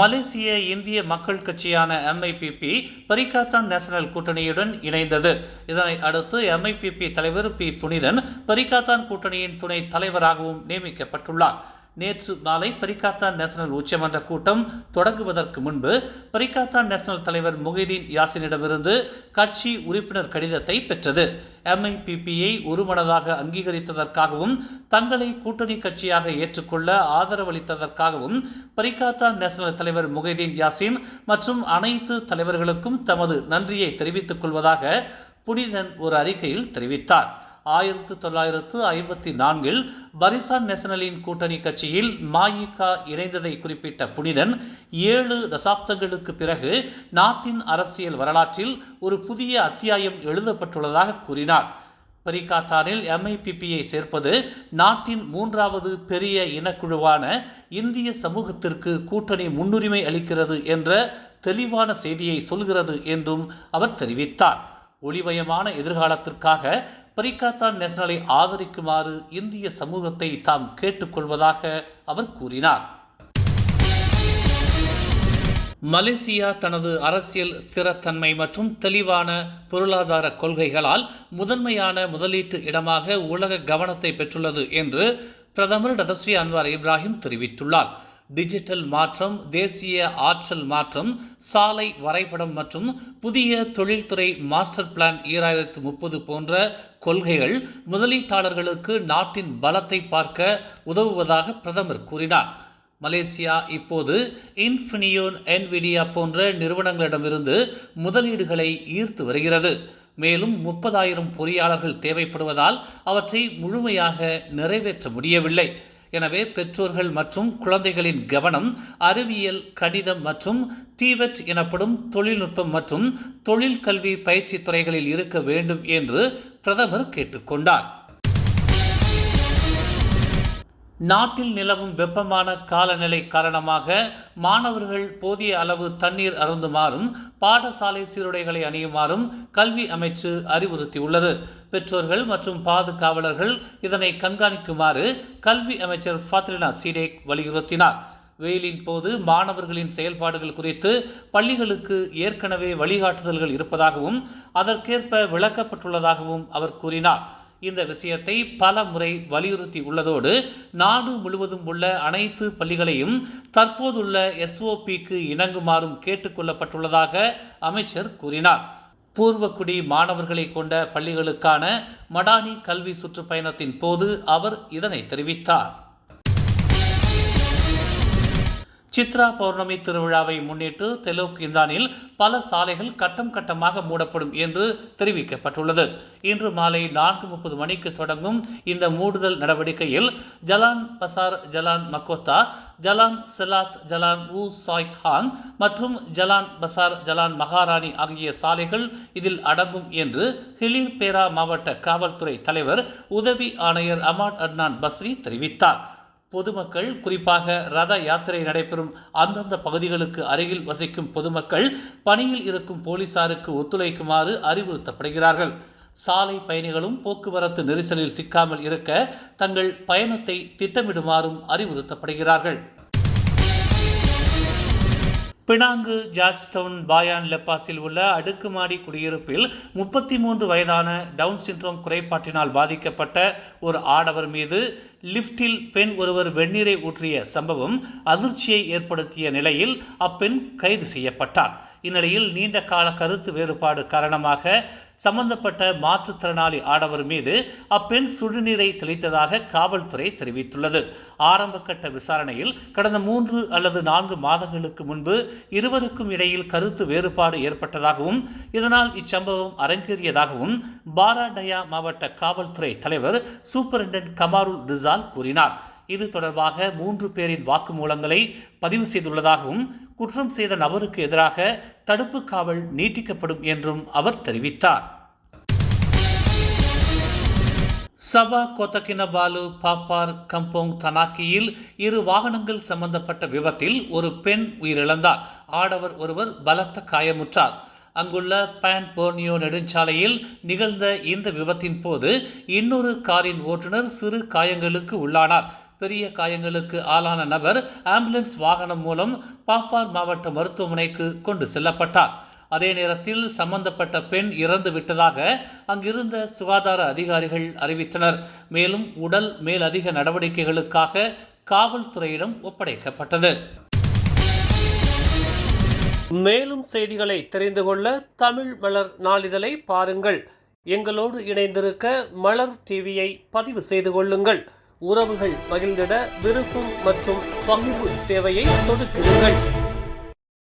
மலேசிய இந்திய மக்கள் கட்சியான எம்ஐபிபி பரிகாத்தான் நேஷனல் கூட்டணியுடன் இணைந்தது. இதனை அடுத்து எம்ஐபிபி தலைவர் பி. புனிதன் பரிகாத்தான் கூட்டணியின் துணை தலைவராகவும் நியமிக்கப்பட்டுள்ளார். நேற்று மாலை பரிகாத்தான் நேஷனல் உச்சமன்ற கூட்டம் தொடங்குவதற்கு முன்பு பரிகாத்தான் நேஷனல் தலைவர் முகைதீன் யாசினிடமிருந்து கட்சி உறுப்பினர் கடிதத்தை பெற்றது. எம்ஐபிபியை ஒருமனதாக அங்கீகரித்ததற்காகவும் தங்களை கூட்டணி கட்சியாக ஏற்றுக்கொள்ள ஆதரவளித்ததற்காகவும் பரிகாத்தான் நேஷனல் தலைவர் முகைதீன் யாசின் மற்றும் அனைத்து தலைவர்களுக்கும் தமது நன்றியை தெரிவித்துக் கொள்வதாக புனிதன் ஒரு அறிக்கையில் தெரிவித்தார். ஆயிரத்து தொள்ளாயிரத்து ஐம்பத்தி நான்கில் பரிசான் நேஷனலின் கூட்டணி கட்சியில் மாயிகா இணைந்ததை குறிப்பிட்ட புனிதன் ஏழு தசாப்தங்களுக்கு பிறகு நாட்டின் அரசியல் வரலாற்றில் ஒரு புதிய அத்தியாயம் எழுதப்பட்டுள்ளதாக கூறினார். பரிகாத்தானில் எம்ஐபிபியை சேர்ப்பது நாட்டின் மூன்றாவது பெரிய இனக்குழுவான இந்திய சமூகத்திற்கு கூட்டணி முன்னுரிமை அளிக்கிறது என்ற தெளிவான செய்தியை சொல்கிறது என்றும் அவர் தெரிவித்தார். ஒளிமயமான எதிர்காலத்திற்காக பரிகாத்தான் நேஷனலை ஆதரிக்குமாறு இந்திய சமூகத்தை தாம் கேட்டுக்கொள்வதாக அவர் கூறினார். மலேசியா தனது அரசியல் ஸ்திரத்தன்மை மற்றும் தெளிவான பொருளாதார கொள்கைகளால் முதன்மையான முதலீட்டு இடமாக உலக கவனத்தை பெற்றுள்ளது என்று பிரதமர் டதஸ்ரீ அன்வார் இப்ராஹிம் தெரிவித்துள்ளார். டிஜிட்டல் மாற்றம் தேசிய ஆற்றல் மாற்றம் சாலை வரைபடம் மற்றும் புதிய தொழில்துறை மாஸ்டர் பிளான் ஈராயிரத்து முப்பது போன்ற கொள்கைகள் முதலீட்டாளர்களுக்கு நாட்டின் பலத்தை பார்க்க உதவுவதாக பிரதமர் கூறினார். மலேசியா இப்போது இன்ஃபினியோன் என்விடியா போன்ற நிறுவனங்களிடமிருந்து முதலீடுகளை ஈர்த்து வருகிறது. மேலும் முப்பதாயிரம் பொறியாளர்கள் தேவைப்படுவதால் அவற்றை முழுமையாக நிறைவேற்ற முடியவில்லை. எனவே பெற்றோர்கள் மற்றும் குழந்தைகளின் கவனம் அறிவியல் கணிதம் மற்றும் டிவெட் எனப்படும் தொழில்நுட்பம் மற்றும் தொழில் கல்வி பயிற்சி துறைகளில் இருக்க வேண்டும் என்று பிரதமர் கேட்டுக்கொண்டார். நாட்டில் நிலவும் வெப்பமான காலநிலை காரணமாக மாணவர்கள் போதிய அளவு தண்ணீர் அருந்துமாறும் பாடசாலை சீருடைகளை அணியுமாறும் கல்வி அமைச்சு அறிவுறுத்தியுள்ளது. பெற்றோர்கள் மற்றும் பாதுகாவலர்கள் இதனை கண்காணிக்குமாறு கல்வி அமைச்சர் ஃபாத்ரினா சீடேக் வலியுறுத்தினார். வெயிலின் போது மாணவர்களின் செயல்பாடுகள் குறித்து பள்ளிகளுக்கு ஏற்கனவே வழிகாட்டுதல்கள் இருப்பதாகவும் அதற்கேற்ப விளக்கப்பட்டுள்ளதாகவும் அவர் கூறினார். இந்த விஷயத்தை பல முறை வலியுறுத்தி உள்ளதோடு நாடு முழுவதும் உள்ள அனைத்து பள்ளிகளையும் தற்போதுள்ள எஸ்ஓபிக்கு இணங்குமாறும் கேட்டுக்கொள்ளப்பட்டுள்ளதாக அமைச்சர் கூறினார். பூர்வக்குடி மாணவர்களை கொண்ட பள்ளிகளுக்கான மடானி கல்வி சுற்றுப்பயணத்தின் போது அவர் இதனை தெரிவித்தார். சித்ரா பௌர்ணமி திருவிழாவை முன்னிட்டு தெலோக் இந்தானில் பல சாலைகள் கட்டம் கட்டமாக மூடப்படும் என்று தெரிவிக்கப்பட்டுள்ளது. இன்று மாலை நான்கு முப்பது மணிக்கு தொடங்கும் இந்த மூடுதல் நடவடிக்கையில் Jalan Pasar Jalan Mahkota Jalan Selat Jalan Woo Chai Hong மற்றும் ஜலான் பசார் ஜலான் மகாராணி ஆகிய சாலைகள் இதில் அடங்கும் என்று ஹிலிர் பேரா மாவட்ட காவல்துறை தலைவர் உதவி ஆணையர் அமாட் அட்னான் பஸ்ரி தெரிவித்தார். பொதுமக்கள் குறிப்பாக ரத யாத்திரை நடைபெறும் அந்தந்த பகுதிகளுக்கு அருகில் வசிக்கும் பொதுமக்கள் பணியில் இருக்கும் போலீசாருக்கு ஒத்துழைக்குமாறு அறிவுறுத்தப்படுகிறார்கள். சாலை பயணிகளும் போக்குவரத்து நெரிசலில் சிக்காமல் இருக்க தங்கள் பயணத்தை திட்டமிடுமாறும் அறிவுறுத்தப்படுகிறார்கள். பினாங்கு ஜார்ஜ்டவுன் பாயான் லெப்பாஸில் உள்ள அடுக்குமாடி குடியிருப்பில் முப்பத்தி மூன்று வயதான டவுன் சிண்ட்ரோம் குறைபாட்டினால் பாதிக்கப்பட்ட ஒரு ஆடவர் மீது லிப்டில் பெண் ஒருவர் வெந்நீரை ஊற்றிய சம்பவம் அதிர்ச்சியை ஏற்படுத்திய நிலையில் அப்பெண் கைது செய்யப்பட்டார். இந்நிலையில் நீண்ட கால கருத்து வேறுபாடு காரணமாக சம்பந்தப்பட்ட மாற்றுத்திறனாளி ஆடவர் மீது அப்பெண் சுடுநீரை தெளித்ததாக காவல்துறை தெரிவித்துள்ளது. ஆரம்பகட்ட விசாரணையில் கடந்த மூன்று அல்லது நான்கு மாதங்களுக்கு முன்பு இருவருக்கும் இடையில் கருத்து வேறுபாடு ஏற்பட்டதாகவும் இதனால் இச்சம்பவம் அரங்கேறியதாகவும் பாராடயா மாவட்ட காவல்துறை தலைவர் சூப்பரிண்டென்ட் கமாருல் ரிசால் கூறினார். இது தொடர்பாக மூன்று பேரின் வாக்குமூலங்களை பதிவு செய்துள்ளதாகவும் குற்றம் செய்த நபருக்கு எதிராக தடுப்பு காவல் நீட்டிக்கப்படும் என்றும் அவர் தெரிவித்தார். சபா கோத்தகினபாலு பாப்பார் கம்போங் தனாக்கியில் இரு வாகனங்கள் சம்பந்தப்பட்ட விபத்தில் ஒரு பெண் உயிரிழந்தார். ஆடவர் ஒருவர் பலத்த காயமுற்றார். அங்குள்ள பான் போர்னியோ நெடுஞ்சாலையில் நிகழ்ந்த இந்த விபத்தின் போது இன்னொரு காரின் ஓட்டுநர் சிறு காயங்களுக்கு உள்ளானார். பெரிய காயங்களுக்கு ஆளான நபர் ஆம்புலன்ஸ் வாகனம் மூலம் பாப்பார் மாவட்ட மருத்துவமனைக்கு கொண்டு செல்லப்பட்டார். அதே நேரத்தில் சம்பந்தப்பட்ட பெண் இறந்து விட்டதாக அங்கிருந்த சுகாதார அதிகாரிகள் அறிவித்தனர். மேலும் உடல் மேலதிக நடவடிக்கைகளுக்காக காவல்துறையிடம் ஒப்படைக்கப்பட்டது. மேலும் செய்திகளை தெரிந்து கொள்ள தமிழ் மலர் நாளிதழை பாருங்கள். எங்களோடு இணைந்திருக்க மலர் டிவியை பதிவு செய்து கொள்ளுங்கள். உறவுகள் மகிழ்ந்திட விருப்பம் மற்றும் பகிர்வு சேவையை சொடுக்குங்கள்.